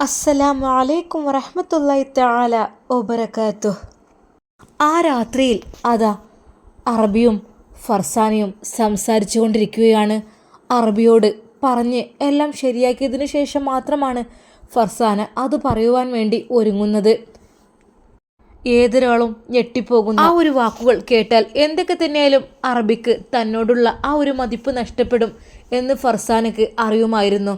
അസ്സലാമു അലൈക്കും വറഹമത്തല്ലായി താല ഒബറക്കാത്തു ആ രാത്രിയിൽ അതാ അറബിയും ഫർസാനയും സംസാരിച്ചു കൊണ്ടിരിക്കുകയാണ് അറബിയോട് പറഞ്ഞ് എല്ലാം ശരിയാക്കിയതിനു ശേഷം മാത്രമാണ് ഫർസാന അത് പറയുവാൻ വേണ്ടി ഒരുങ്ങുന്നത്. ഏതൊരാളും ഞെട്ടിപ്പോകുന്ന ആ ഒരു വാക്കുകൾ കേട്ടാൽ എന്തൊക്കെ തന്നെയാലും അറബിക്ക് തന്നോടുള്ള ആ ഒരു മതിപ്പ് നഷ്ടപ്പെടും എന്ന് ഫർസാനക്ക് അറിയുമായിരുന്നു.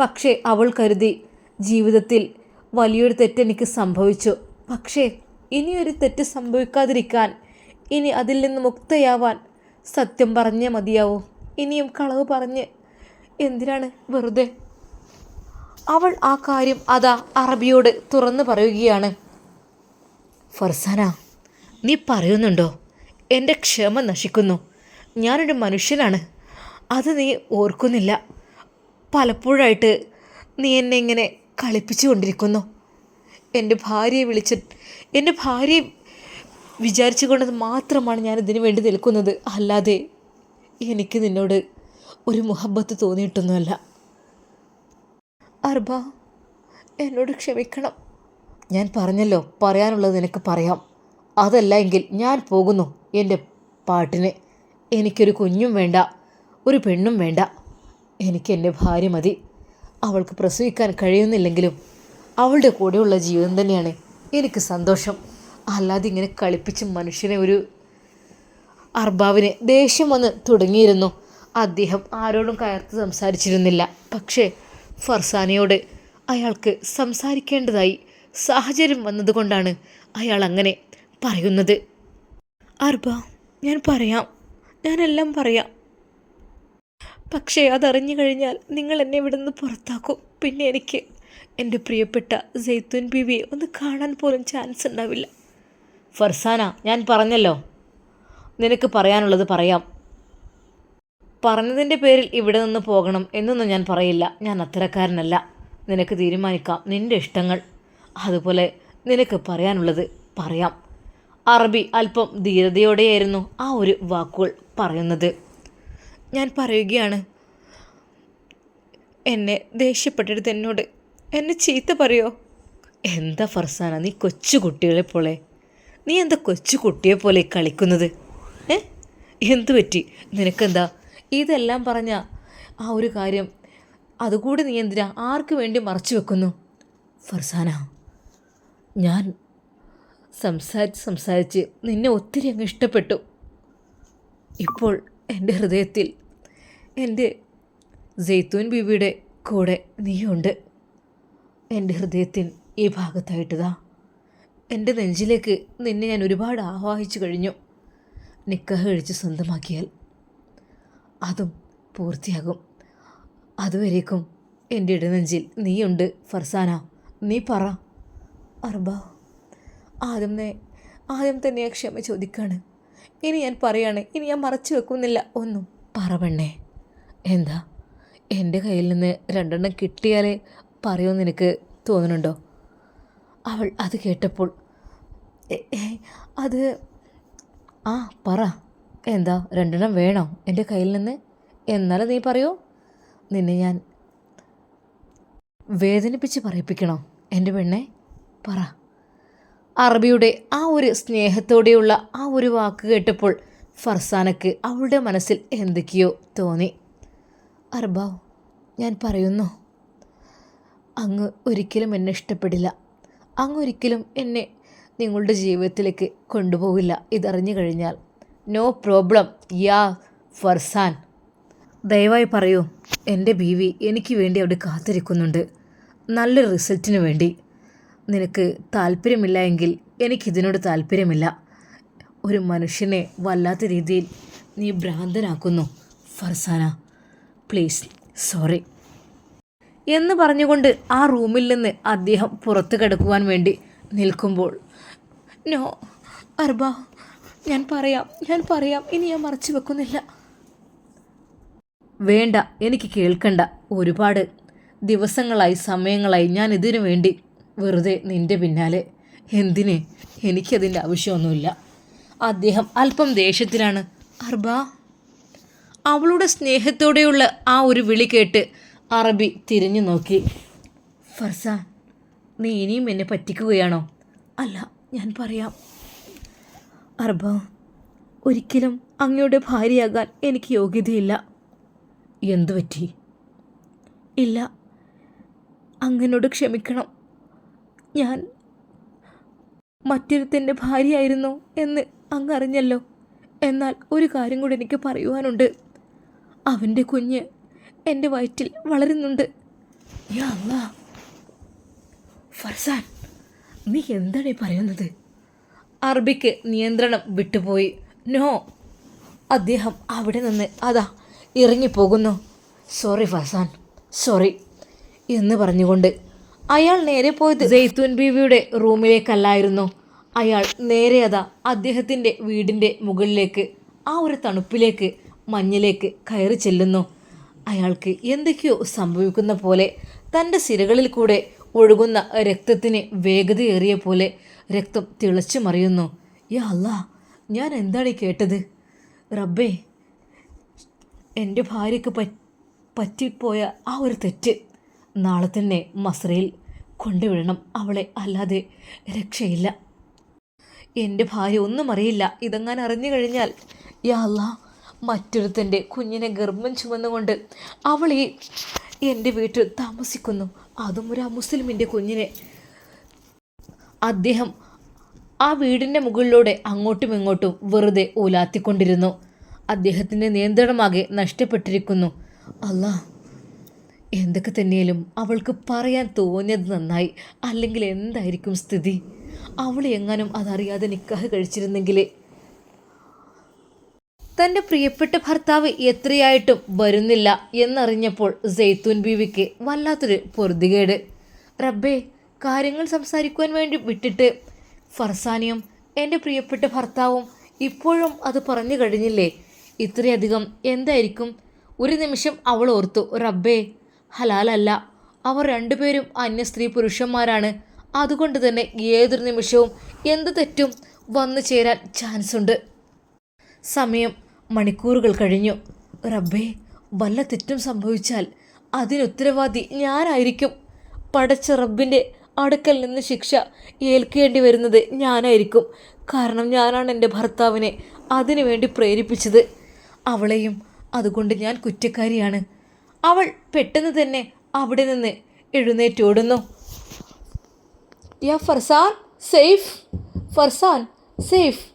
പക്ഷേ അവൾ കരുതി ജീവിതത്തിൽ വലിയൊരു തെറ്റ് എനിക്ക് സംഭവിച്ചു. പക്ഷേ ഇനിയൊരു തെറ്റ് സംഭവിക്കാതിരിക്കാൻ ഇനി അതിൽ നിന്ന് മുക്തയാവാൻ സത്യം പറഞ്ഞേ മതിയാവൂ. ഇനിയും കളവ് പറഞ്ഞ് എന്തിനാണ് വെറുതെ? അവൾ ആ കാര്യം അതാ അറബിയോട് തുറന്നു പറയുകയാണ്. ഫർസാന നീ പറയുന്നുണ്ടോ? എന്റെ ക്ഷമ നശിക്കുന്നു. ഞാനൊരു മനുഷ്യനാണ്. അത് നീ ഓർക്കുന്നില്ല. പലപ്പോഴായിട്ട് നീ എന്നെ ഇങ്ങനെ കളിപ്പിച്ചു കൊണ്ടിരിക്കുന്നു എന്റെ ഭാര്യയെ വിളിച്ച് എന്റെ ഭാര്യയെ വിചാരിച്ചു കൊണ്ടത് മാത്രമാണ് ഞാൻ ഇതിനു വേണ്ടി നിൽക്കുന്നത്. അല്ലാതെ എനിക്ക് നിന്നോട് ഒരു മുഹബത്ത് തോന്നിയിട്ടൊന്നുമല്ല. അർബ എന്നോട് ക്ഷമിക്കണം. ഞാൻ പറഞ്ഞല്ലോ പറയാനുള്ളത് നിനക്ക് പറയാം. അതല്ല എങ്കിൽ ഞാൻ പോകുന്നു. എന്റെ പാട്ടിന് എനിക്കൊരു കുഞ്ഞും വേണ്ട ഒരു പെണ്ണും വേണ്ട. എനിക്ക് എന്റെ ഭാര്യ മതി. അവൾക്ക് പ്രസവിക്കാൻ കഴിയുന്നില്ലെങ്കിലും അവളുടെ കൂടെയുള്ള ജീവിതം തന്നെയാണ് എനിക്ക് സന്തോഷം. അല്ലാതെ ഇങ്ങനെ കളിപ്പിച്ച് മനുഷ്യനെ ഒരു അർബാവിന് ദേഷ്യം വന്ന് തുടങ്ങിയിരുന്നു. അദ്ദേഹം ആരോടും കയർത്ത് സംസാരിച്ചിരുന്നില്ല. പക്ഷേ ഫർസാനയോട് അയാൾക്ക് സംസാരിക്കേണ്ടതായി സാഹചര്യം വന്നതുകൊണ്ടാണ് അയാൾ അങ്ങനെ പറയുന്നത്. അർബ ഞാൻ പറയാം. ഞാനെല്ലാം പറയാം. പക്ഷേ അതറിഞ്ഞു കഴിഞ്ഞാൽ നിങ്ങൾ എന്നെ ഇവിടെ നിന്ന് പുറത്താക്കും. പിന്നെ എനിക്ക് എന്റെ പ്രിയപ്പെട്ട ജെയ്ത്തുൻ ബിവിയെ ഒന്ന് കാണാൻ പോലും ചാൻസ് ഉണ്ടാവില്ല. ഫർസാന ഞാൻ പറഞ്ഞല്ലോ. നിനക്ക് പറയാനുള്ളത് പറയാം. പറഞ്ഞതിന്റെ പേരിൽ ഇവിടെ നിന്ന് പോകണം എന്നൊന്നും ഞാൻ പറയില്ല. ഞാൻ അത്തരക്കാരനല്ല. നിനക്ക് തീരുമാനിക്കാം. നിന്റെ ഇഷ്ടങ്ങൾ. അതുപോലെ നിനക്ക് പറയാനുള്ളത് പറയാം. അറബി അല്പം ധീരതയോടെയായിരുന്നു ആ ഒരു വാക്കുകൾ പറയുന്നത്. ഞാൻ പറയുകയാണ്. എന്നെ ദേഷ്യപ്പെട്ടിട്ട് എന്നോട്. എന്നെ ചീത്ത പറയോ? എന്താ ഫർസാന നീ കൊച്ചു കുട്ടികളെ പോലെ. നീ എന്താ കൊച്ചു കുട്ടിയെ പോലെ കളിക്കുന്നത്? ഏ? എന്തു പറ്റി? നിനക്കെന്താ? ഇതെല്ലാം പറഞ്ഞ ആ ഒരു കാര്യം അതുകൂടി നീ എന്തിനാ ആർക്ക് വേണ്ടി മറച്ചു വെക്കുന്നു? ഫർസാന ഞാൻ സംസാരിച്ച് സംസാരിച്ച് നിന്നെ ഒത്തിരി അങ്ങ് ഇഷ്ടപ്പെട്ടു. ഇപ്പോൾ എന്റെ ഹൃദയത്തിൽ എന്റെ ജെയ്ത്തൂൻ ബീവിയുടെ കൂടെ നീയുണ്ട്. എന്റെ ഹൃദയത്തിൻ ഈ ഭാഗത്തായിട്ടതാ എന്റെ നെഞ്ചിലേക്ക് നിന്നെ ഞാൻ ഒരുപാട് ആവാഹിച്ചു കഴിഞ്ഞു. നിക്കാഹ് കഴിച്ച് സ്വന്തമാക്കിയാൽ അതും പൂർത്തിയാകും. അതുവരേക്കും എന്റെ ഇടനെഞ്ചിൽ നീയുണ്ട്. ഫർസാന നീ പറ. അർബ ആദ്യം ആദ്യം തന്നെ ക്ഷമ ചോദിക്കാണ്. ഇനി ഞാൻ പറയാണ് ഇനി ഞാൻ മറച്ചു വെക്കുന്നില്ല. ഒന്നും. പറ പെണ്ണേ. എന്താ? എന്റെ കയ്യിൽ നിന്ന് രണ്ടെണ്ണം കിട്ടിയാലേ പറയുമെന്ന് എനിക്ക് തോന്നുന്നുണ്ടോ? അവൾ അത് കേട്ടപ്പോൾ "എ- അത് ആ പറ. എന്താ? രണ്ടെണ്ണം വേണോ എന്റെ കയ്യിൽ നിന്ന്? എന്നാലും നീ പറയൂ. നിന്നെ ഞാൻ വേദനിപ്പിച്ച് പറയിപ്പിക്കണോ എന്റെ പെണ്ണെ? പറ. അറബിയുടെ ആ ഒരു സ്നേഹത്തോടെയുള്ള ആ ഒരു വാക്ക് കേട്ടപ്പോൾ ഫർസാനക്ക് അവളുടെ മനസ്സിൽ എന്തൊക്കെയോ തോന്നി. അർബാവ് ഞാൻ പറയുന്നു. അങ്ങ് ഒരിക്കലും എന്നെ ഇഷ്ടപ്പെടില്ല. അങ്ങ് ഒരിക്കലും എന്നെ നിങ്ങളുടെ ജീവിതത്തിലേക്ക് കൊണ്ടുപോകില്ല. ഇതറിഞ്ഞു കഴിഞ്ഞാൽ നോ പ്രോബ്ലം യാ ഫർസാൻ. ദയവായി പറയൂ എന്റെ ബീവി എനിക്ക് വേണ്ടി അവിടെ കാത്തിരിക്കുന്നുണ്ട്. നല്ല റിസൾട്ടിന് വേണ്ടി. നിനക്ക് താല്പര്യമില്ല എങ്കിൽ എനിക്കിതിനോട് താല്പര്യമില്ല. ഒരു മനുഷ്യനെ വല്ലാത്ത രീതിയിൽ നീ ഭ്രാന്തനാക്കുന്നു ഫർസാന. Please sorry. എന്ന് പറഞ്ഞുകൊണ്ട് ആ റൂമിൽ നിന്ന് അദ്ദേഹം പുറത്തു കിടക്കുവാൻ വേണ്ടി നിൽക്കുമ്പോൾ നോ അർബ ഞാൻ പറയാം ഞാൻ പറയാം ഇനി ഞാൻ മറച്ചു വെക്കുന്നില്ല. വേണ്ട എനിക്ക് കേൾക്കണ്ട. ഒരുപാട് ദിവസങ്ങളായി സമയങ്ങളായി ഞാൻ ഇതിനു വേണ്ടി വെറുതെ നിന്റെ പിന്നാലെ. എന്തിന്? എനിക്കതിന്റെ ആവശ്യമൊന്നുമില്ല. അദ്ദേഹം അല്പം ദേഷ്യത്തിലാണ്. അർബ അവളുടെ സ്നേഹത്തോടെയുള്ള ആ ഒരു വിളി കേട്ട് അറബി തിരിഞ്ഞു നോക്കി. ഫർസാൻ നീ ഇനിയും എന്നെ പറ്റിക്കുകയാണോ? അല്ല ഞാൻ പറയാം. അർബ ഒരിക്കലും അങ്ങയുടെ ഭാര്യയാകാൻ എനിക്ക് യോഗ്യതയില്ല. എന്തു പറ്റി ഇല്ല അങ്ങനോട് ക്ഷമിക്കണം. ഞാൻ മറ്റൊരുത്തന്റെ ഭാര്യയായിരുന്നു എന്ന് അങ്ങ് അറിഞ്ഞല്ലോ എന്നാൽ ഒരു കാര്യം കൂടി എനിക്ക് പറയുവാനുണ്ട്. അവന്റെ കുഞ്ഞ് എന്റെ വയറ്റിൽ വളരുന്നുണ്ട്. ഫർസാൻ നീ എന്താണ് പറയുന്നത്? അറബിക്ക് നിയന്ത്രണം വിട്ടുപോയി. നോ. അദ്ദേഹം അവിടെ നിന്ന് അതാ ഇറങ്ങിപ്പോകുന്നു. സോറി ഫർസാൻ സോറി എന്ന് പറഞ്ഞുകൊണ്ട് അയാൾ നേരെ പോയത് ജെയ്ത്തൂൻ ബീവിയുടെ റൂമിലേക്കല്ലായിരുന്നു. അയാൾ നേരെ അതാ അദ്ദേഹത്തിന്റെ വീടിന്റെ മുകളിലേക്ക് ആ ഒരു തണുപ്പിലേക്ക് മഞ്ഞിലേക്ക് കയറി ചെല്ലുന്നു. അയാൾക്ക് എന്തൊക്കെയോ സംഭവിക്കുന്ന പോലെ തന്റെ സിരകളിൽ കൂടെ ഒഴുകുന്ന രക്തത്തിന് വേഗതയേറിയ പോലെ രക്തം തിളച്ചു മറിയുന്നു. യാ അല്ല ഞാൻ എന്താണ് കേട്ടത്? റബ്ബേ എന്റെ ഭാര്യയ്ക്ക് പറ്റ് പറ്റിപ്പോയ ആ ഒരു തെറ്റ് നാളെ തന്നെ മസ്രയിൽ കൊണ്ടുവിടണം അവളെ. അല്ലാതെ രക്ഷയില്ല. എന്റെ ഭാര്യ ഒന്നും അറിയില്ല. ഇതെങ്ങാൻ അറിഞ്ഞു കഴിഞ്ഞാൽ യാ മറ്റൊരുത്തന്റെ കുഞ്ഞിനെ ഗർഭം ചുമന്നുകൊണ്ട് അവൾ ഈ എന്റെ വീട്ടിൽ താമസിക്കുന്നു. അതും ഒരു മുസ്ലിമിന്റെ കുഞ്ഞിനെ. അദ്ദേഹം ആ വീടിന്റെ മുകളിലൂടെ അങ്ങോട്ടും ഇങ്ങോട്ടും വെറുതെ ഊലാത്തിക്കൊണ്ടിരുന്നു. അദ്ദേഹത്തിന്റെ നിയന്ത്രണമാകെ നഷ്ടപ്പെട്ടിരിക്കുന്നു. അല്ലാ എന്തൊക്കെ തന്നെയാലും അവൾക്ക് പറയാൻ തോന്നിയത് നന്നായി. അല്ലെങ്കിൽ എന്തായിരിക്കും സ്ഥിതി? അവൾ എങ്ങാനും അതറിയാതെ നിക്കാഹ് കഴിച്ചിരുന്നെങ്കിൽ തന്റെ പ്രിയപ്പെട്ട ഭർത്താവ് എത്രയായിട്ടും വരുന്നില്ല എന്നറിഞ്ഞപ്പോൾ ജെയ്ത്തൂൻ ബീവിക്ക് വല്ലാത്തൊരു പൊറുതികേട്. റബ്ബേ കാര്യങ്ങൾ സംസാരിക്കുവാൻ വേണ്ടി വിട്ടിട്ട് ഫർസാനിയും എന്റെ പ്രിയപ്പെട്ട ഭർത്താവും ഇപ്പോഴും അത് പറഞ്ഞു കഴിഞ്ഞില്ലേ? ഇത്രയധികം എന്തായിരിക്കും? ഒരു നിമിഷം അവൾ ഓർത്തു റബ്ബേ ഹലാലല്ല. അവർ രണ്ടുപേരും അന്യ സ്ത്രീ പുരുഷന്മാരാണ്. അതുകൊണ്ട് തന്നെ ഏതൊരു നിമിഷവും എന്ത് തെറ്റും വന്നു ചേരാൻ ചാൻസ് ഉണ്ട്. സമയം മണിക്കൂറുകൾ കഴിഞ്ഞു. റബ്ബേ വല്ല തെറ്റും സംഭവിച്ചാൽ അതിനുത്തരവാദി ഞാനായിരിക്കും. പടച്ച റബ്ബിന്റെ അടുക്കൽ നിന്ന് ശിക്ഷ ഏൽക്കേണ്ടി വരുന്നത് ഞാനായിരിക്കും. കാരണം ഞാനാണ് എന്റെ ഭർത്താവിനെ അതിനുവേണ്ടി പ്രേരിപ്പിച്ചത്. അവളെയും അതുകൊണ്ട് ഞാൻ കുറ്റക്കാരിയാണ്. അവൾ പെട്ടെന്ന് തന്നെ അവിടെ നിന്ന് എഴുന്നേറ്റോടുന്നു യാ ഫർസാൻ സേഫ് ഫർസാൻ സേഫ്.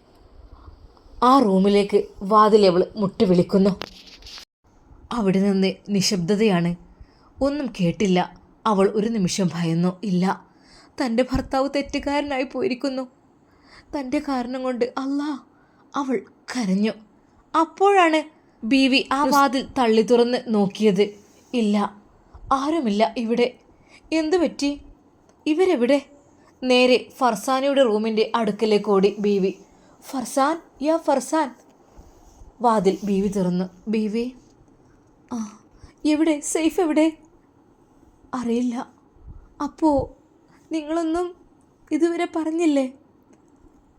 ആ റൂമിലേക്ക് വാതിലവൾ മുട്ടി വിളിക്കുന്നു. അവിടെ നിന്ന് നിശബ്ദതയാണ്. ഒന്നും കേട്ടില്ല. അവൾ ഒരു നിമിഷം ഭയന്നു. ഇല്ല തന്റെ ഭർത്താവ് തെറ്റുകാരനായി പോയിരിക്കുന്നു. തന്റെ കാരണം കൊണ്ട് അല്ലാ അവൾ കരഞ്ഞു. അപ്പോഴാണ് ബീവി ആ വാതിൽ തള്ളി തുറന്ന് നോക്കിയത്. ഇല്ല ആരുമില്ല ഇവിടെ. എന്തു പറ്റി? ഇവരെവിടെ? നേരെ ഫർസാനയുടെ റൂമിന്റെ അടുക്കലേക്ക് ഓടി ബീവി. ഫർസാൻ യാ ഫർസാൻ. വാതിൽ ബീവി തുറന്നു. ബീവി? ആ എവിടെ? സേഫ് എവിടെ? അറിയില്ല. അപ്പോൾ നിങ്ങളൊന്നും ഇതുവരെ പറഞ്ഞില്ലേ?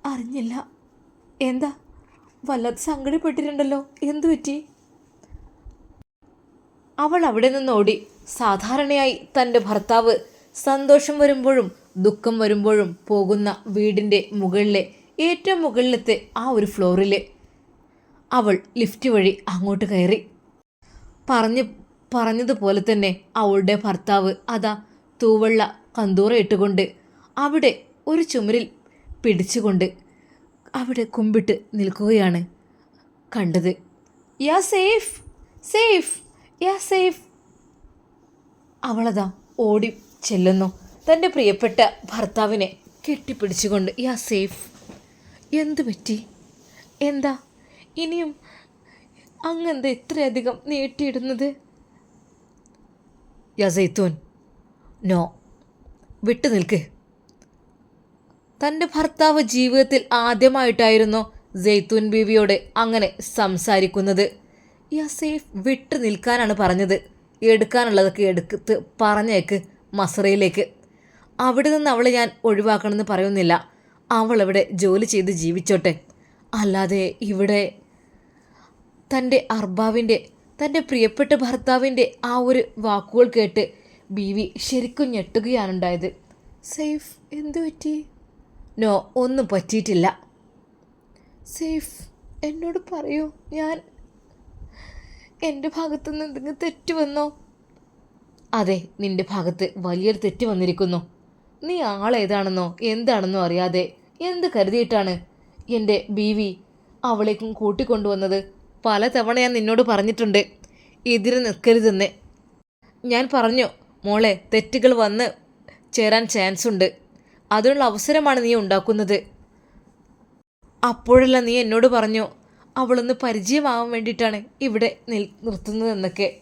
അറിഞ്ഞില്ല. എന്താ? വല്ലാതെ സങ്കടപ്പെട്ടിട്ടുണ്ടല്ലോ. എന്തു പറ്റി? അവൾ അവിടെ നിന്ന് ഓടി. സാധാരണയായി തന്റെ ഭർത്താവ് സന്തോഷം വരുമ്പോഴും ദുഃഖം വരുമ്പോഴും പോകുന്ന വീടിന്റെ മുകളിലെ ഏറ്റവും മുകളിലത്തെ ആ ഒരു ഫ്ലോറിൽ അവൾ ലിഫ്റ്റ് വഴി അങ്ങോട്ട് കയറി. പറഞ്ഞ് പറഞ്ഞതുപോലെ തന്നെ അവളുടെ ഭർത്താവ് അതാ തൂവള്ള കന്തൂറ ഇട്ടുകൊണ്ട് അവിടെ ഒരു ചുമരിൽ പിടിച്ചുകൊണ്ട് അവിടെ കുമ്പിട്ട് നിൽക്കുകയാണ് കണ്ടത്. യാ സേഫ് സേഫ് യാ സേഫ്. അവളതാ ഓടി ചെല്ലുന്നു. തന്റെ പ്രിയപ്പെട്ട ഭർത്താവിനെ കെട്ടിപ്പിടിച്ചുകൊണ്ട് യാ സേഫ്. എന്തു പറ്റി? എന്താ? ഇനിയും അങ്ങെന്താ ഇത്രയധികം നീട്ടിയിടുന്നത്? യാ സൈത്തൂൻ നോ വിട്ടു നിൽക്ക്. തന്റെ ഭർത്താവ് ജീവിതത്തിൽ ആദ്യമായിട്ടായിരുന്നു ജെയ്ത്തൂൻ ബീവിയോട് അങ്ങനെ സംസാരിക്കുന്നത്. യാസീഫ് വിട്ടു നിൽക്കാനാണ് പറഞ്ഞത്. എടുക്കാനുള്ളതൊക്കെ എടുത്ത് പറഞ്ഞേക്ക് മസറയിലേക്ക്. അവിടെ നിന്ന് അവളെ ഞാൻ ഒഴിവാക്കണമെന്ന് പറയുന്നില്ല. അവൾ അവിടെ ജോലി ചെയ്ത് ജീവിച്ചോട്ടെ. അല്ലാതെ ഇവിടെ തന്റെ അർബാവിന്റെ തന്റെ പ്രിയപ്പെട്ട ഭർത്താവിന്റെ ആ ഒരു വാക്കുകൾ കേട്ട് ബീവി ശരിക്കും ഞെട്ടുകയാണുണ്ടായത്. സേഫ് എന്തു പറ്റി? നോ ഒന്നും പറ്റിയിട്ടില്ല. സേഫ് എന്നോട് പറയൂ ഞാൻ എന്റെ ഭാഗത്തുനിന്ന് എന്തെങ്കിലും തെറ്റ് വന്നോ? അതെ നിന്റെ ഭാഗത്ത് വലിയൊരു തെറ്റ് വന്നിരിക്കുന്നു. നീ ആളേതാണെന്നോ എന്താണെന്നോ അറിയാതെ എന്ത് കരുതിയിട്ടാണ് എന്റെ ബീവി അവളേക്കും കൂട്ടിക്കൊണ്ടുവന്നത്? പല തവണ ഞാൻ നിന്നോട് പറഞ്ഞിട്ടുണ്ട് എതിരെ നിൽക്കരുതെന്ന്. ഞാൻ പറഞ്ഞു മോളെ തെറ്റുകൾ വന്ന് ചേരാൻ ചാൻസ് ഉണ്ട്. അതിനുള്ള അവസരമാണ് നീ ഉണ്ടാക്കുന്നത്. അപ്പോഴല്ല നീ എന്നോട് പറഞ്ഞു അവളൊന്ന് പരിചയമാവാൻ വേണ്ടിയിട്ടാണ് ഇവിടെ നിൽ നിർത്തുന്നതെന്നൊക്കെ.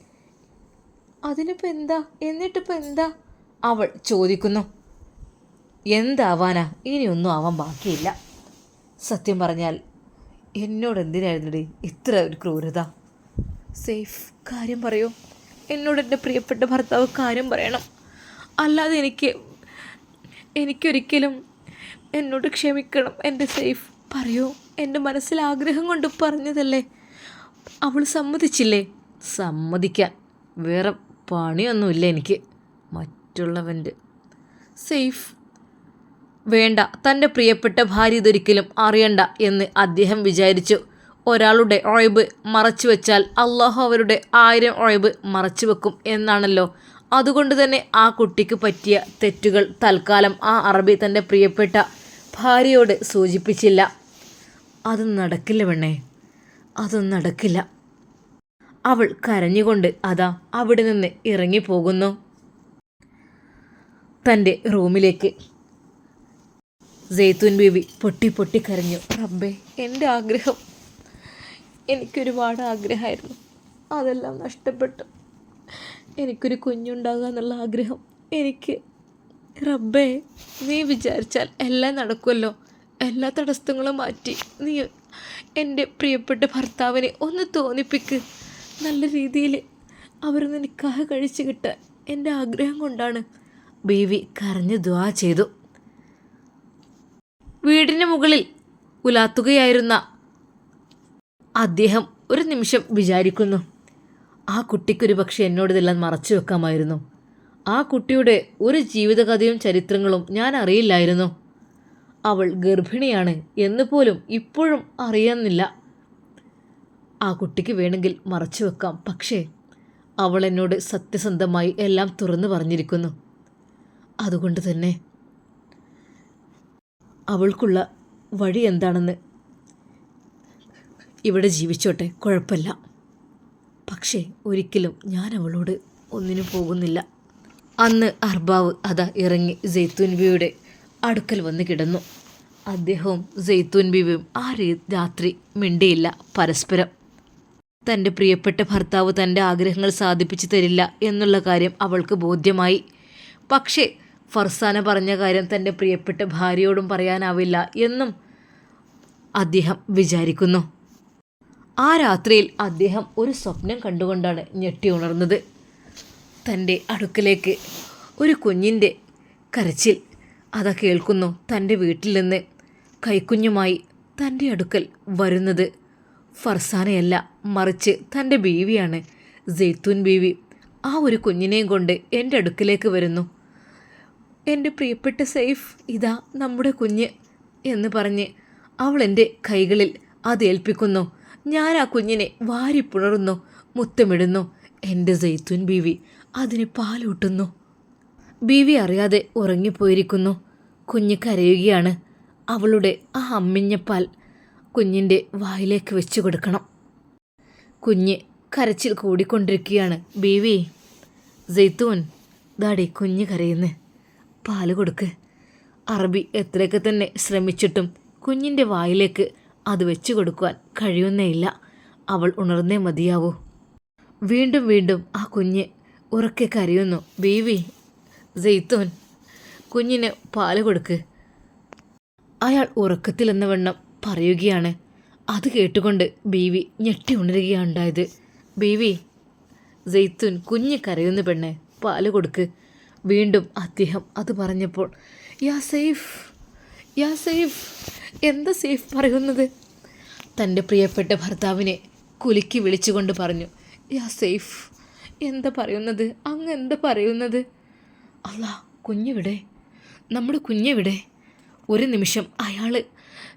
അതിനിപ്പോൾ എന്താ? എന്നിട്ടിപ്പോൾ എന്താ? അവൾ ചോദിക്കുന്നു. എന്താവാനാ? ഇനിയൊന്നും ആവാൻ ബാക്കിയില്ല. സത്യം പറഞ്ഞാൽ എന്നോട് എന്തിനായിരുന്നടി ഇത്ര ഒരു ക്രൂരത? സേഫ് കാര്യം പറയൂ. എന്നോട് എന്റെ പ്രിയപ്പെട്ട ഭർത്താവ് കാര്യം പറയണം. അല്ലാതെ എനിക്ക് എനിക്കൊരിക്കലും എന്നോട് ക്ഷമിക്കണം എന്റെ സേഫ്. പറയൂ. എന്റെ മനസ്സിൽ ആഗ്രഹം കൊണ്ട് പറഞ്ഞതല്ലേ? അവൾ സമ്മതിച്ചില്ലേ? സമ്മതിക്കാൻ വേറെ പണിയൊന്നുമില്ല എനിക്ക്. മറ്റുള്ളവന്റെ സേഫ്. വേണ്ട തന്റെ പ്രിയപ്പെട്ട ഭാര്യ ഇതൊരിക്കലും അറിയണ്ട എന്ന് അദ്ദേഹം വിചാരിച്ചു. ഒരാളുടെ ഒഴബ് മറച്ചു വെച്ചാൽ അള്ളാഹു അവരുടെ ആയിരം ഒഴബ് മറച്ചു വെക്കും എന്നാണല്ലോ അതുകൊണ്ട് തന്നെ ആ കുട്ടിക്ക് പറ്റിയ തെറ്റുകൾ തൽക്കാലം ആ അറബി തന്റെ പ്രിയപ്പെട്ട ഭാര്യയോട് സൂചിപ്പിച്ചില്ല. അത് നടക്കില്ല പെണ്ണേ അതൊന്നും നടക്കില്ല. അവൾ കരഞ്ഞുകൊണ്ട് അതാ അവിടെ നിന്ന് ഇറങ്ങിപ്പോകുന്നു. തന്റെ റൂമിലേക്ക്. ജെയ്ത്തൂൻ ബീവി പൊട്ടി പൊട്ടി കരഞ്ഞു. റബ്ബേ എന്റെ ആഗ്രഹം. എനിക്കൊരുപാട് ആഗ്രഹമായിരുന്നു. അതെല്ലാം നഷ്ടപ്പെട്ടു. എനിക്കൊരു കുഞ്ഞുണ്ടാകുക എന്നുള്ള ആഗ്രഹം. എനിക്ക് റബ്ബേ നീ വിചാരിച്ചാൽ എല്ലാം നടക്കുമല്ലോ എല്ലാ തടസ്സങ്ങളും മാറ്റി. നീ എന്റെ പ്രിയപ്പെട്ട ഭർത്താവിനെ ഒന്ന് തോന്നിപ്പിക്ക്. നല്ല രീതിയിൽ അവരൊന്ന് നിക്കാഹ് കഴിച്ചു കിട്ടാൻ എന്റെ ആഗ്രഹം കൊണ്ടാണ്. ബീവി കരഞ്ഞ് ദ്വാ ചെയ്തു. വീടിന് മുകളിൽ ഉലാത്തുകയായിരുന്ന അദ്ദേഹം ഒരു നിമിഷം വിചാരിക്കുന്നു. ആ കുട്ടിക്കൊരു പക്ഷെ എന്നോട് ഇതെല്ലാം മറച്ചു വെക്കാമായിരുന്നു. ആ കുട്ടിയുടെ ഒരു ജീവിതകഥയും ചരിത്രങ്ങളും ഞാൻ അറിയില്ലായിരുന്നു. അവൾ ഗർഭിണിയാണ് എന്ന് പോലും ഇപ്പോഴും അറിയുന്നില്ല ആ കുട്ടിക്ക് വേണമെങ്കിൽ മറച്ചു വെക്കാം പക്ഷേ അവൾ എന്നോട് സത്യസന്ധമായി എല്ലാം തുറന്നു പറഞ്ഞിരിക്കുന്നു. അതുകൊണ്ട് തന്നെ അവൾക്കുള്ള വഴി എന്താണെന്ന് ഇവിടെ ജീവിച്ചോട്ടെ കുഴപ്പമില്ല. പക്ഷേ ഒരിക്കലും ഞാൻ അവളോട് ഒന്നിനു പോകുന്നില്ല. അന്ന് അർബാവ് അതാ ഇറങ്ങി ജെയ്ത്തൂൻ അടുക്കൽ വന്ന് കിടന്നു. അദ്ദേഹവും ജെയ്ത്തൂൻ ആ രാത്രി മിണ്ടിയില്ല പരസ്പരം. തന്റെ പ്രിയപ്പെട്ട ഭർത്താവ് തന്റെ ആഗ്രഹങ്ങൾ സാധിപ്പിച്ചു തരില്ല എന്നുള്ള കാര്യം അവൾക്ക് ബോധ്യമായി. പക്ഷേ ഫർസാന പറഞ്ഞ കാര്യം തന്റെ പ്രിയപ്പെട്ട ഭാര്യയോടും പറയാനാവില്ല എന്നും അദ്ദേഹം വിചാരിക്കുന്നു. ആ രാത്രിയിൽ അദ്ദേഹം ഒരു സ്വപ്നം കണ്ടുകൊണ്ടാണ് ഞെട്ടി ഉണർന്നത്. തന്റെ അടുക്കലേക്ക് ഒരു കുഞ്ഞിന്റെ കരച്ചിൽ അതാ കേൾക്കുന്നു തന്റെ വീട്ടിൽ നിന്ന് കൈക്കുഞ്ഞുമായി തന്റെ അടുക്കൽ വരുന്നത്. ഫർസാനയല്ല മറിച്ച് തന്റെ ബീവിയാണ്. ജെയ്ത്തൂൻ ബീവി ആ ഒരു കുഞ്ഞിനെയും കൊണ്ട് എന്റെ അടുക്കിലേക്ക് വരുന്നു. എന്റെ പ്രിയപ്പെട്ട സെയ്ഫ് ഇതാ നമ്മുടെ കുഞ്ഞ് എന്ന് പറഞ്ഞ് അവൾ എന്റെ കൈകളിൽ അതേൽപ്പിക്കുന്നു ഞാൻ ആ കുഞ്ഞിനെ വാരിപ്പുണർന്നു മുത്തമിടുന്നു. എന്റെ ജെയ്ത്തൂൻ ബീവി അതിന് പാലൂട്ടുന്നു. ബീവി അറിയാതെ ഉറങ്ങിപ്പോയിരിക്കുന്നു. കുഞ്ഞ് കരയുകയാണ്. അവളുടെ ആ അമ്മിഞ്ഞപ്പാൽ കുഞ്ഞിന്റെ വായിലേക്ക് വെച്ചു കൊടുക്കണം. കുഞ്ഞ് കരച്ചിൽ കൂടിക്കൊണ്ടിരിക്കുകയാണ്. ബീവി ജെയ്ത്തൂൻ ദാടി കുഞ്ഞ് കരയുന്നു പാൽ കൊടുക്ക്. അറബി എത്രയൊക്കെ തന്നെ ശ്രമിച്ചിട്ടും കുഞ്ഞിന്റെ വായിലേക്ക് അത് വെച്ചു കൊടുക്കുവാൻ കഴിയുന്നേയില്ല അവൾ ഉണർന്നേ മതിയാവൂ. വീണ്ടും വീണ്ടും ആ കുഞ്ഞ് ഉറക്കെ കരയുന്നു. ബീവി ജെയ്ത്തോൻ കുഞ്ഞിന് പാൽ കൊടുക്ക്. അയാൾ ഉറക്കത്തിലെന്ന വണ്ണം പറയുകയാണ്. അത് കേട്ടുകൊണ്ട് ബീവി ഞെട്ടി ഉണരുകയാണ് ഉണ്ടായത്. ബീവി ജെയ്ത്തുൻ കുഞ്ഞ് കരയുന്ന പെണ്ണെ പാൽ കൊടുക്ക്. വീണ്ടും അദ്ദേഹം അത് പറഞ്ഞപ്പോൾ യാ സേഫ്. യാ സേഫ്. എന്താ സേഫ് പറയുന്നത്? തന്റെ പ്രിയപ്പെട്ട ഭർത്താവിനെ കുലുക്കി വിളിച്ചുകൊണ്ട് പറഞ്ഞു യാ സേഫ്. എന്താ പറയുന്നത്? അങ്ങ് എന്താ പറയുന്നത്? അല്ല കുഞ്ഞിവിടെ? നമ്മുടെ കുഞ്ഞിവിടെ? ഒരു നിമിഷം അയാൾ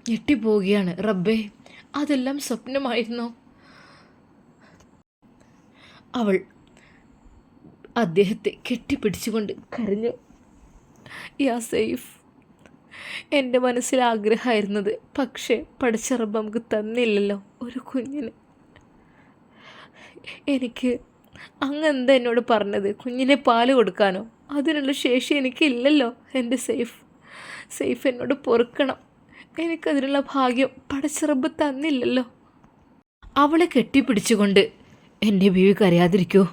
ഞെട്ടിപ്പോവുകയാണ്. റബ്ബേ അതെല്ലാം സ്വപ്നമായിരുന്നോ? അവൾ അദ്ദേഹത്തെ കെട്ടിപ്പിടിച്ചുകൊണ്ട് കരഞ്ഞു. യാ സേഫ്. എന്റെ മനസ്സിൽ ആഗ്രഹമായിരുന്നത്. പക്ഷേ പഠിച്ചറബ് നമുക്ക് തന്നില്ലല്ലോ ഒരു കുഞ്ഞിന്. എനിക്ക് അങ്ങ് എന്താ എന്നോട് പറഞ്ഞത്? കുഞ്ഞിനെ പാൽ കൊടുക്കാനോ? അതിനുള്ള ശേഷി എനിക്കില്ലല്ലോ എന്റെ സേഫ്. സേഫ് എന്നോട് പൊറുക്കണം. എനിക്കതിനുള്ള ഭാഗ്യം പടച്ചിറബ് തന്നില്ലല്ലോ. അവളെ കെട്ടിപ്പിടിച്ചുകൊണ്ട് എന്റെ ബീവി കരയാതിരിക്കൂ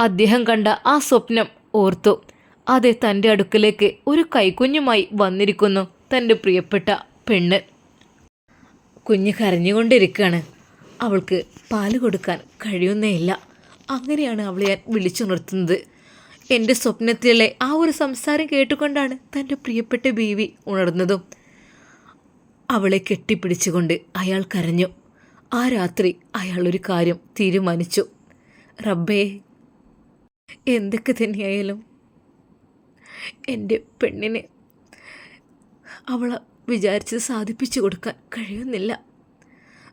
അദ്ദേഹം കണ്ട ആ സ്വപ്നം ഓർത്തു. അതെ തന്റെ അടുക്കലേക്ക് ഒരു കൈക്കുഞ്ഞുമായി വന്നിരിക്കുന്നു തന്റെ പ്രിയപ്പെട്ട പെണ്ണ്. കുഞ്ഞ് കരഞ്ഞുകൊണ്ടിരിക്കുകയാണ്. അവൾക്ക് പാൽ കൊടുക്കാൻ കഴിയുന്നേയില്ല അങ്ങനെയാണ് അവളെ ഞാൻ വിളിച്ചുണർത്തുന്നത്. എന്റെ സ്വപ്നത്തിലെ ആ ഒരു സംസാരം കേട്ടുകൊണ്ടാണ് തന്റെ പ്രിയപ്പെട്ട ബീവി ഉണർന്നതും. അവളെ കെട്ടിപ്പിടിച്ചുകൊണ്ട് അയാൾ കരഞ്ഞു. ആ രാത്രി അയാൾ ഒരു കാര്യം തീരുമാനിച്ചു. റബ്ബേ എന്തൊക്കെ തന്നെയായാലും എന്റെ പെണ്ണിനെ. അവൾ വിചാരിച്ചത് സാധിപ്പിച്ചു കൊടുക്കാൻ കഴിയുന്നില്ല.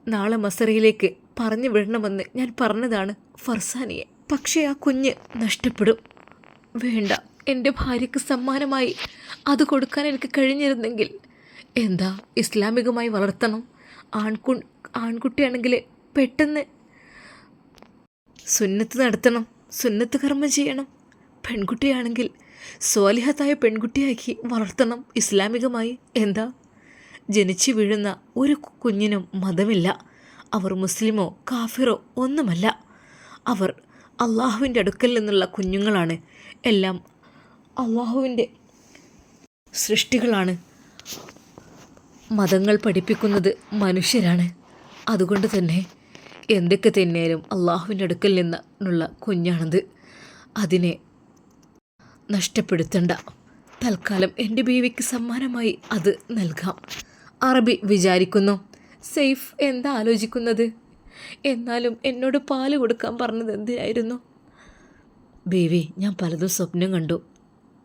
നാളെ മസറയിലേക്ക് പറഞ്ഞു വിടണമെന്ന് ഞാൻ പറഞ്ഞതാണ് ഫർസാനിയെ. പക്ഷേ ആ കുഞ്ഞ് നഷ്ടപ്പെടും. വേണ്ട എന്റെ ഭാര്യയ്ക്ക് സമ്മാനമായി അത് കൊടുക്കാൻ എനിക്ക് കഴിഞ്ഞിരുന്നെങ്കിൽ എന്താ ഇസ്ലാമികമായി വളർത്തണം? ആൺകു ആൺകുട്ടിയാണെങ്കിൽ പെട്ടെന്ന് സുന്നത്ത് നടത്തണം സുന്നത്ത് കർമ്മം ചെയ്യണം. പെൺകുട്ടിയാണെങ്കിൽ സ്വാലിഹത്തായ പെൺകുട്ടിയാക്കി വളർത്തണം ഇസ്ലാമികമായി. എന്താ? ജനിച്ചു വീഴുന്ന ഒരു കുഞ്ഞിനും മതമില്ല. അവർ മുസ്ലിമോ കാഫിറോ ഒന്നുമല്ല. അവർ അള്ളാഹുവിന്റെ അടുക്കൽ നിന്നുള്ള കുഞ്ഞുങ്ങളാണ്. എല്ലാം അള്ളാഹുവിന്റെ സൃഷ്ടികളാണ്. മതങ്ങൾ പഠിപ്പിക്കുന്നത് മനുഷ്യരാണ്. അതുകൊണ്ട് തന്നെ എന്തൊക്കെ തന്നെയാലും അള്ളാഹുവിന്റെ അടുക്കൽ നിന്നുള്ള കുഞ്ഞാണത്. അതിനെ നഷ്ടപ്പെടുത്തണ്ട. തൽക്കാലം എന്റെ ബീവിക്ക് സമ്മാനമായി അത് നൽകാം. അറബി വിചാരിക്കുന്നു സെയ്ഫ് എന്താ ആലോചിക്കുന്നത്? എന്നാലും എന്നോട് പാൽ കൊടുക്കാൻ പറഞ്ഞത് എന്തിനായിരുന്നു? ബേബി ഞാൻ പലതും സ്വപ്നം കണ്ടു.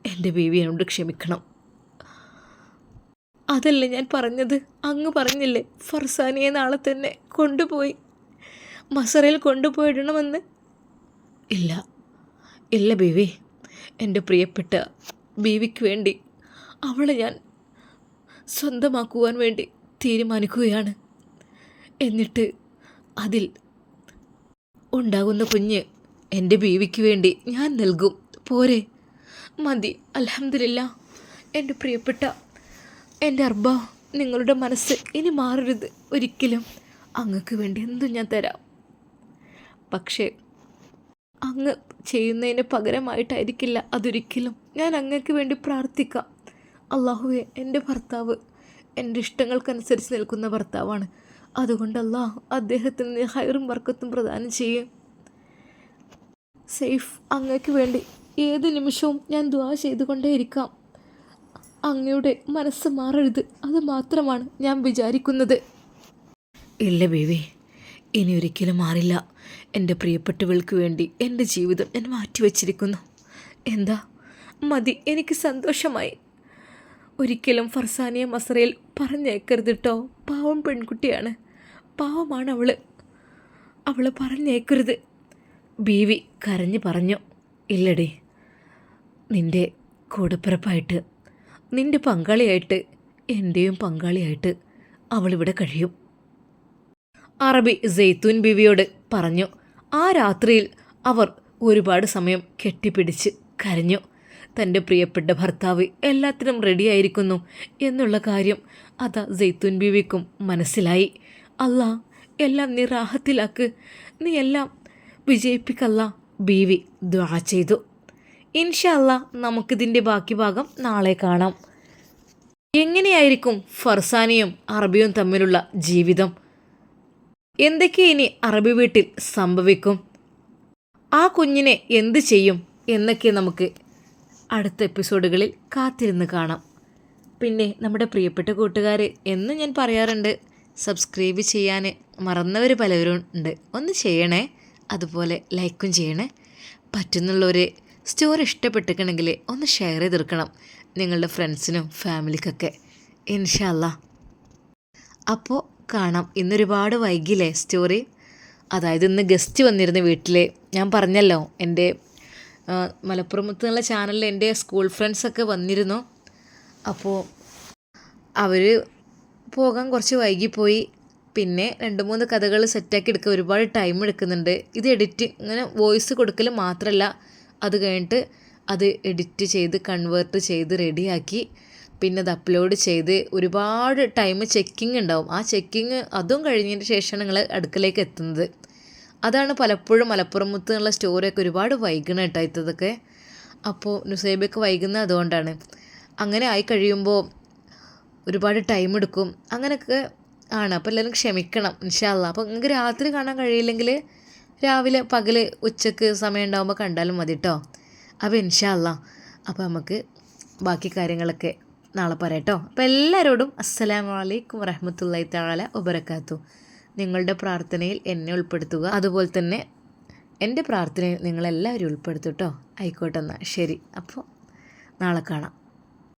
എന്റെ ബേബി എന്നോട് ക്ഷമിക്കണം. അതല്ല ഞാൻ പറഞ്ഞത്? അങ്ങ് പറഞ്ഞില്ലേ ഫർസാനിയെ നാളെ തന്നെ കൊണ്ടുപോയി? മസറയിൽ കൊണ്ടുപോയിടണമെന്ന്? ഇല്ല ഇല്ല ബേബി എന്റെ പ്രിയപ്പെട്ട ബീവിക്ക് വേണ്ടി അവളെ ഞാൻ സ്വന്തമാക്കുവാൻ വേണ്ടി തീരുമാനിക്കുകയാണ്. എന്നിട്ട് അതിൽ ഉണ്ടാകുന്ന കുഞ്ഞ് എന്റെ ബീവിക്ക് വേണ്ടി ഞാൻ നൽകും. പോരെ. മതി. അലഹമില്ല എന്റെ പ്രിയപ്പെട്ട എന്റെ അർബ നിങ്ങളുടെ മനസ്സ് ഇനി മാറരുത് ഒരിക്കലും. അങ്ങക്ക് വേണ്ടി എന്തും ഞാൻ തരാം. പക്ഷേ അങ്ങ് ചെയ്യുന്നതിന് പകരമായിട്ടായിരിക്കില്ല അതൊരിക്കലും. ഞാൻ അങ്ങക്ക് വേണ്ടി പ്രാർത്ഥിക്കാം. അള്ളാഹുവെ എന്റെ ഭർത്താവ് എന്റെ ഇഷ്ടങ്ങൾക്കനുസരിച്ച് നിൽക്കുന്ന ഭർത്താവാണ്. അതുകൊണ്ടല്ല അദ്ദേഹത്തിന് ഹൈറും വർക്കത്തും പ്രദാനം ചെയ്യും. സേഫ് അങ്ങക്ക് വേണ്ടി ഏത് നിമിഷവും ഞാൻ ദ്വാ ചെയ്തുകൊണ്ടേയിരിക്കാം. അങ്ങയുടെ മനസ്സ് മാറരുത്. അത് മാത്രമാണ് ഞാൻ വിചാരിക്കുന്നത്. ഇല്ല ബേബി. ഇനി ഒരിക്കലും മാറില്ല. എന്റെ പ്രിയപ്പെട്ടവൾക്ക് വേണ്ടി എന്റെ ജീവിതം ഞാൻ മാറ്റിവെച്ചിരിക്കുന്നു. എന്താ? മതി എനിക്ക് സന്തോഷമായി. ഒരിക്കലും ഫർസാനിയ മസറയിൽ പറഞ്ഞേക്കരുത് കേട്ടോ പാവം പെൺകുട്ടിയാണ്. പാവമാണ് അവൾ. അവൾ പറഞ്ഞേക്കരുത്. ബീവി കരഞ്ഞു പറഞ്ഞു. ഇല്ലടി നിന്റെ കൂടപ്പിറപ്പായിട്ട് നിന്റെ പങ്കാളിയായിട്ട് എന്റെയും പങ്കാളിയായിട്ട് അവളിവിടെ കഴിയും. അറബി ജെയ്ത്തൂൻ ബിവിയോട് പറഞ്ഞു. ആ രാത്രിയിൽ അവർ ഒരുപാട് സമയം കെട്ടിപ്പിടിച്ച് കരഞ്ഞു. തന്റെ പ്രിയപ്പെട്ട ഭർത്താവ് എല്ലാത്തിനും റെഡിയായിരിക്കുന്നു എന്നുള്ള കാര്യം അതാ ജെയ്ത്തൂൻ ബീവിക്കും മനസ്സിലായി. അല്ലാ എല്ലാം നീ റാഹത്തിലാക്ക്. നീ എല്ലാം വിജയിപ്പിക്കല്ല ബീവി ദ്വാ ചെയ്തു. ഇൻഷല്ല നമുക്കിതിന്റെ ബാക്കി ഭാഗം നാളെ കാണാം. എങ്ങനെയായിരിക്കും ഫർസാനിയും അറബിയും തമ്മിലുള്ള ജീവിതം? എന്തൊക്കെ ഇനി അറബി വീട്ടിൽ സംഭവിക്കും? ആ കുഞ്ഞിനെ എന്ത് ചെയ്യും? എന്നൊക്കെ നമുക്ക് അടുത്ത എപ്പിസോഡുകളിൽ കാത്തിരുന്ന് കാണാം. പിന്നെ നമ്മുടെ പ്രിയപ്പെട്ട കൂട്ടുകാർ എന്നും ഞാൻ പറയാറുണ്ട് സബ്സ്ക്രൈബ് ചെയ്യാൻ മറന്നവർ പലവരും ഉണ്ട്. ഒന്ന് ചെയ്യണേ അതുപോലെ ലൈക്കും ചെയ്യണേ. പറ്റുന്നുള്ളവർ സ്റ്റോറി ഇഷ്ടപ്പെട്ടിരിക്കണമെങ്കിൽ ഒന്ന് ഷെയർ ചെയ്തെടുക്കണം നിങ്ങളുടെ ഫ്രണ്ട്സിനും ഫാമിലിക്കൊക്കെ. ഇൻഷല്ല അപ്പോൾ കാണാം. ഇന്നൊരുപാട് വൈകില്ലേ സ്റ്റോറി അതായത് ഇന്ന് ഗസ്റ്റ് വന്നിരുന്നു വീട്ടിൽ ഞാൻ പറഞ്ഞല്ലോ എന്റെ മലപ്പുറം മലപ്പുറത്ത് നിന്നുള്ള ചാനലിൽ എന്റെ സ്കൂൾ ഫ്രണ്ട്സൊക്കെ വന്നിരുന്നു. അപ്പോൾ അവർ പോകാൻ കുറച്ച് വൈകിപ്പോയി. പിന്നെ രണ്ട് മൂന്ന് കഥകൾ സെറ്റാക്കി എടുക്കുക ഒരുപാട് ടൈം എടുക്കുന്നുണ്ട്. ഇത് എഡിറ്റ് ഇങ്ങനെ വോയിസ് കൊടുക്കൽ മാത്രമല്ല അത് കഴിഞ്ഞിട്ട് അത് എഡിറ്റ് ചെയ്ത് കൺവേർട്ട് ചെയ്ത് റെഡിയാക്കി പിന്നെ അത് അപ്ലോഡ് ചെയ്ത് ഒരുപാട് ടൈം ചെക്കിംഗ് ഉണ്ടാവും. ആ ചെക്കിങ് അതും കഴിഞ്ഞതിന് ശേഷമാണ് നിങ്ങൾ അടുക്കലേക്ക് എത്തുന്നത്. അതാണ് പലപ്പോഴും മലപ്പുറം മുത്ത് എന്നുള്ള സ്റ്റോറിയൊക്കെ ഒരുപാട് വൈകണം കേട്ടോ ഇത്തതൊക്കെ. അപ്പോൾ നുസൈബൊക്കെ വൈകുന്നത് അതുകൊണ്ടാണ്. അങ്ങനെ ആയി കഴിയുമ്പോൾ ഒരുപാട് ടൈം എടുക്കും. അങ്ങനെയൊക്കെ ആണ്. അപ്പോൾ എല്ലാവരും ക്ഷമിക്കണം ഇൻഷാല്ല അപ്പോൾ നിങ്ങൾക്ക് രാത്രി കാണാൻ കഴിയില്ലെങ്കിൽ രാവിലെ പകൽ ഉച്ചയ്ക്ക് സമയം ഉണ്ടാകുമ്പോൾ കണ്ടാലും മതി കേട്ടോ. അപ്പോൾ ഇൻഷാല്ല അപ്പോൾ നമുക്ക് ബാക്കി കാര്യങ്ങളൊക്കെ നാളെ പറയാം കേട്ടോ അപ്പോൾ എല്ലാവരോടും അസ്സലാമു അലൈക്കും വറഹമത്തല്ലായി താല വബറക്കാത്തു നിങ്ങളുടെ പ്രാർത്ഥനയിൽ എന്നെ ഉൾപ്പെടുത്തുക. അതുപോലെ തന്നെ എന്റെ പ്രാർത്ഥനയിൽ നിങ്ങളെല്ലാവരും ഉൾപ്പെടുത്തും കേട്ടോ ആയിക്കോട്ടെ എന്നാൽ ശരി. അപ്പോൾ നാളെ കാണാം.